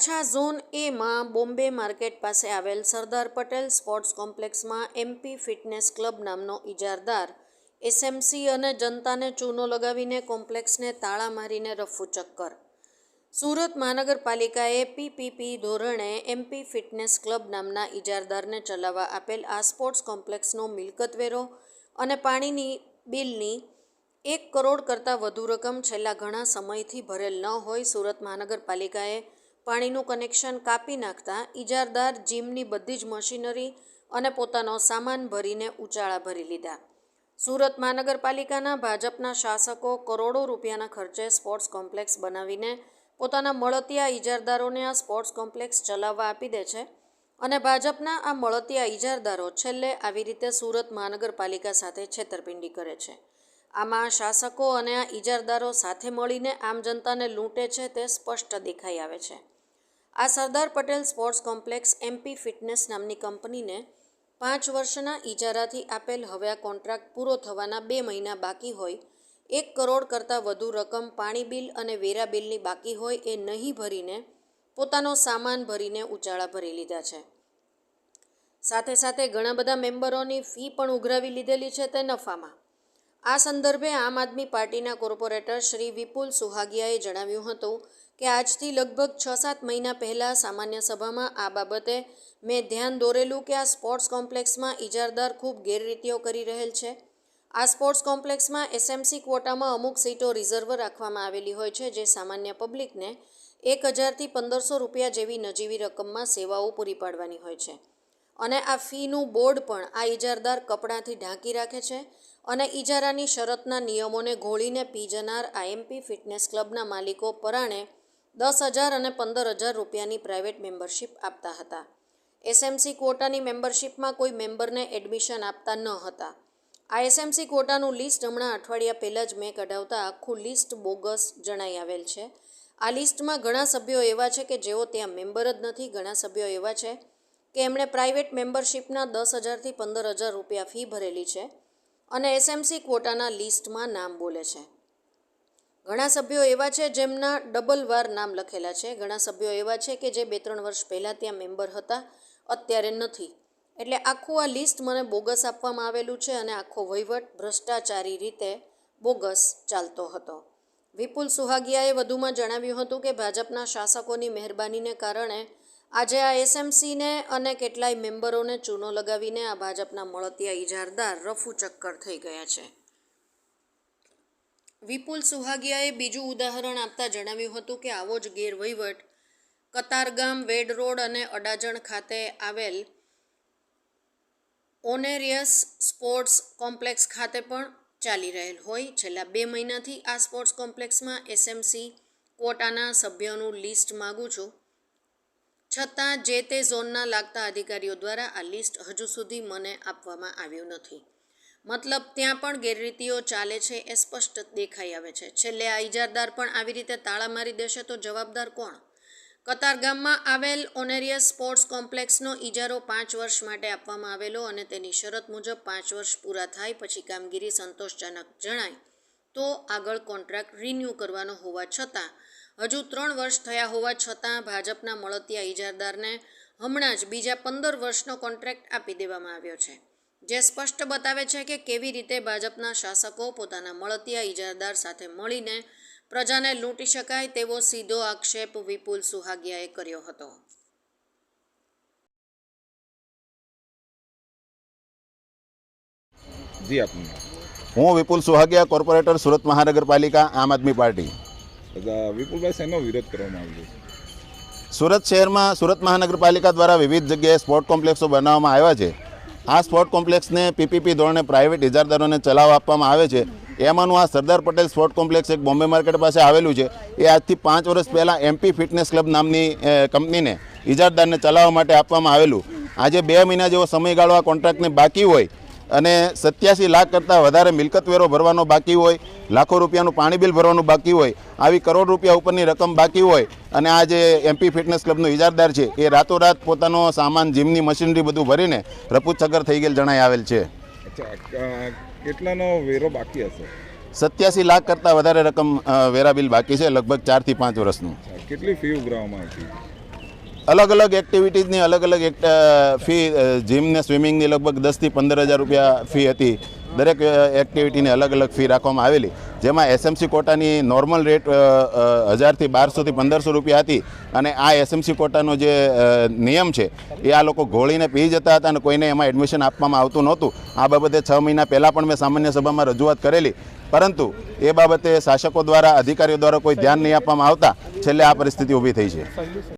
Varachha zone એમાં Bombay market પાસે આવેલ સરદાર પટેલ સ્પોર્ટ્સ કોમ્પ્લેક્સમાં એમપી ફિટનેસ ક્લબ નામનો ઇજારદાર. એસએમસી અને જનતાને ચૂનો લગાવીને કોમ્પ્લેક્સને તાળા મારીને રફુ ચક્કર. સુરત મહાનગરપાલિકાએ પીપીપી ધોરણે એમપી ફિટનેસ ક્લબ નામના ઇજારદારને ચલાવવા આપેલ આ સ્પોર્ટ્સ કોમ્પ્લેક્સનો મિલકત વેરો અને પાણીની બિલની એક કરોડ કરતાં વધુ રકમ છેલ્લા ઘણા સમયથી ભરેલ ન હોય સુરત મહાનગરપાલિકાએ પાણીનું કનેક્શન કાપી નાખતા ઇજારદાર જીમની બધી જ મશીનરી અને પોતાનો સામાન ભરીને ઉચાળા ભરી લીધા. સુરત મહાનગરપાલિકાના ભાજપના શાસકો કરોડો રૂપિયાના ખર્ચે સ્પોર્ટ્સ કોમ્પ્લેક્સ બનાવીને પોતાના મળતિયા ઇજારદારોને આ સ્પોર્ટ્સ કોમ્પ્લેક્સ ચલાવવા આપી દે છે અને ભાજપના આ મળતિયા ઇજારદારો છેલ્લે આવી રીતે સુરત મહાનગરપાલિકા સાથે છેતરપિંડી કરે છે. આમાં શાસકો અને આ ઇજારદારો સાથે મળીને આમ જનતાને લૂંટે છે તે સ્પષ્ટ દેખાઈ આવે છે. આ Sardar Patel sports complex MP fitness નામની કંપનીને પાંચ વર્ષના ઇજારાથી આપેલ હવે આ કોન્ટ્રાક્ટ પૂરો થવાના બે મહિના બાકી હોય, એક કરોડ કરતાં વધુ રકમ પાણી બિલ અને વેરા બિલની બાકી હોય એ નહીં ભરીને પોતાનો સામાન ભરીને ઉચાળા ભરી લીધા છે. સાથે સાથે ઘણા બધા મેમ્બરોની ફી પણ ઉઘરાવી લીધેલી છે તે નફામાં. આ સંદર્ભે આમ આદમી પાર્ટીના કોર્પોરેટર શ્રી વિપુલ સુહાગિયાએ જણાવ્યું હતું કે આજથી લગભગ છ સાત મહિના પહેલાં સામાન્ય સભામાં આ બાબતે મેં ધ્યાન દોરેલું કે આ સ્પોર્ટ્સ કોમ્પ્લેક્સમાં ઇજારદાર ખૂબ ગેરરીતિઓ કરી રહેલ છે. આ સ્પોર્ટ્સ કોમ્પ્લેક્સમાં એસએમસી ક્વોટામાં અમુક સીટો રિઝર્વ રાખવામાં આવેલી હોય છે, જે સામાન્ય પબ્લિકને એક હજારથી પંદરસો રૂપિયા જેવી નજીવી રકમમાં સેવાઓ પૂરી પાડવાની હોય છે. અને આ ફીનું બોર્ડ પણ આ ઇજારદાર કપડાંથી ઢાંકી રાખે છે અને ઇજારાની શરતના નિયમોને ઘોળીને પી જનાર આઈએમપી ફિટનેસ ક્લબના માલિકો પરાણે દસ હજાર અને પંદર હજાર રૂપિયાની પ્રાઇવેટ મેમ્બરશીપ આપતા હતા. એસએમસી ક્વોટાની મેમ્બરશીપમાં કોઈ મેમ્બરને એડમિશન આપતા ન હતા. આ એસએમસી ક્વોટાનું લિસ્ટ હમણાં અઠવાડિયા પહેલાં જ મેં કઢાવતા આખું લિસ્ટ બોગસ જણાઈ આવેલ છે. આ લિસ્ટમાં ઘણા સભ્યો એવા છે કે જેઓ ત્યાં મેમ્બર જ નથી, ઘણા સભ્યો એવા છે કે એમણે પ્રાઇવેટ મેમ્બરશીપના દસ હજારથી પંદર હજાર રૂપિયા ફી ભરેલી છે. અને એસએમસી ક્વોટાના લિસ્ટમાં નામ બોલે છે. ઘણા સભ્યો એવા છે જેમના ડબલ વાર નામ લખેલા છે. ઘણા સભ્યો એવા છે કે જે બે ત્રણ વર્ષ પહેલાં ત્યાં મેમ્બર હતા, અત્યારે નથી. એટલે આખું આ લિસ્ટ મને બોગસ આપવામાં આવેલું છે અને આખો વહીવટ ભ્રષ્ટાચારી રીતે બોગસ ચાલતો હતો. વિપુલ સુહાગિયાએ વધુમાં જણાવ્યું હતું કે ભાજપના શાસકોની મહેરબાનીને કારણે આજે આ એસએમસીને અને કેટલાય મેમ્બરોને ચૂનો લગાવીને આ ભાજપના મળતિયા ઇજારદાર રફુ ચક્કર થઈ ગયા છે. વિપુલ સુહાગિયાએ બીજું ઉદાહરણ આપતા જણાવ્યું હતું કે આવો જ ગેરવહીવટ કતારગામ, વેડ રોડ અને અડાજણ ખાતે આવેલ ઓનેરિયસ સ્પોર્ટ્સ કોમ્પ્લેક્સ ખાતે પણ ચાલી રહેલ હોય. છેલ્લા બે મહિનાથી આ સ્પોર્ટ્સ કોમ્પ્લેક્સમાં એસએમસી કોટાના સભ્યોનું લિસ્ટ માગું છું. છતાં જે તે ઝોનના લાગતા અધિકારીઓ દ્વારા આ લિસ્ટ હજુ સુધી મને આપવામાં આવ્યું નથી. મતલબ ત્યાં પણ ગેરરીતિઓ ચાલે છે એ સ્પષ્ટ દેખાઈ આવે છે. છેલ્લે આ ઇજારદાર પણ આવી રીતે તાળા મારી દેશે તો જવાબદાર કોણ? કતારગામમાં આવેલ ઓનેરિયસ સ્પોર્ટ્સ કોમ્પ્લેક્સનો ઇજારો પાંચ વર્ષ માટે આપવામાં આવેલો અને તેની શરત મુજબ પાંચ વર્ષ પૂરા થાય પછી કામગીરી સંતોષજનક જણાય. તો આગળ કોન્ટ્રાક્ટ રિન્યૂ કરવાનો હોવા છતાં હજુ ત્રણ વર્ષ થયા હોવા છતાં ભાજપના મળતિયા ઇજારદારને હમણાં જ બીજા પંદર વર્ષનો કોન્ટ્રાક્ટ આપી દેવામાં આવ્યો છે. જે સ્પષ્ટ બતાવે છે કે કેવી રીતે ભાજપના શાસકો પોતાના મળતિયા ઇજારદાર સાથે મળીને પ્રજાને લૂંટી શકાય તેવો સીધો આક્ષેપ વિપુલ સુહાગિયાએ કર્યો હતો. જી હું વિપુલ સુહાગિયા, કોર્પોરેટર સુરત મહાનગરપાલિકા, આમ આદમી પાર્ટી. વિપુલભાઈ શેનો વિરોધ કરવામાં આવ્યો સુરત શહેરમાં સુરત મહાનગરપાલિકા દ્વારા વિવિધ જગ્યાએ સ્પોર્ટ કોમ્પ્લેક્સો બનાવવામાં આવ્યા છે. આ સ્પોર્ટ કોમ્પ્લેક્સને પીપીપી ધોરણે પ્રાઇવેટ ઇજારદારોને ચલાવ આપવામાં આવે છે. એમાંનું આ સરદાર પટેલ સ્પોર્ટ કોમ્પ્લેક્સ એક બોમ્બે માર્કેટ પાસે આવેલું છે. એ આજથી પાંચ વર્ષ પહેલાં એમપી ફિટનેસ ક્લબ નામની કંપનીને ઇજારદારને ચલાવવા માટે આપવામાં આવેલું. આજે બે મહિના જેવો સમયગાળો આ કોન્ટ્રાક્ટને બાકી હોય. અને સત્યાસી લાખ કરતાં વધારે મિલકત વેરો ભરવાનો બાકી હોય લાખો રૂપિયાનું પાણી બિલ ભરવાનું બાકી હોય આવી કરોડ રૂપિયા ઉપરની રકમ બાકી હોય અને આ જે એમપી ફિટનેસ ક્લબનો ઇજારદાર છે એ રાતોરાત પોતાનો સામાન જીમની મશીનરી બધું ભરીને રપૂચગર થઈ ગયેલ જણાઈ આવેલ છે. કેટલાનો વેરો બાકી હશે? સત્યાસી લાખ કરતાં વધારે રકમ વેરા બિલ બાકી છે લગભગ ચારથી પાંચ વર્ષનું. કેટલી ફી ઉઘરાવવામાં આવતી અલગ અલગ એક્ટિવિટીઝની અલગ અલગ ફી જીમ ને સ્વિમિંગની લગભગ દસથી પંદર હજાર રૂપિયા ફી હતી. દરેક એક્ટિવિટીની અલગ અલગ ફી રાખવામાં આવેલી. જેમાં એસએમસી કોટાની નોર્મલ રેટ હજારથી બારસોથી પંદરસો રૂપિયા હતી. અને આ એસએમસી કોટાનો જે નિયમ છે, એ આ લોકો ઘોળીને પી જતા હતા અને કોઈને એમાં એડમિશન આપવામાં આવતું નહોતું. આ બાબતે છ મહિના પહેલાં પણ મેં સામાન્ય સભામાં રજૂઆત કરેલી. પરંતુ એ બાબતે શાસકો દ્વારા, અધિકારીઓ દ્વારા કોઈ ધ્યાન નહીં આપવામાં આવતા. છેલ્લે આ પરિસ્થિતિ ઊભી થઈ છે.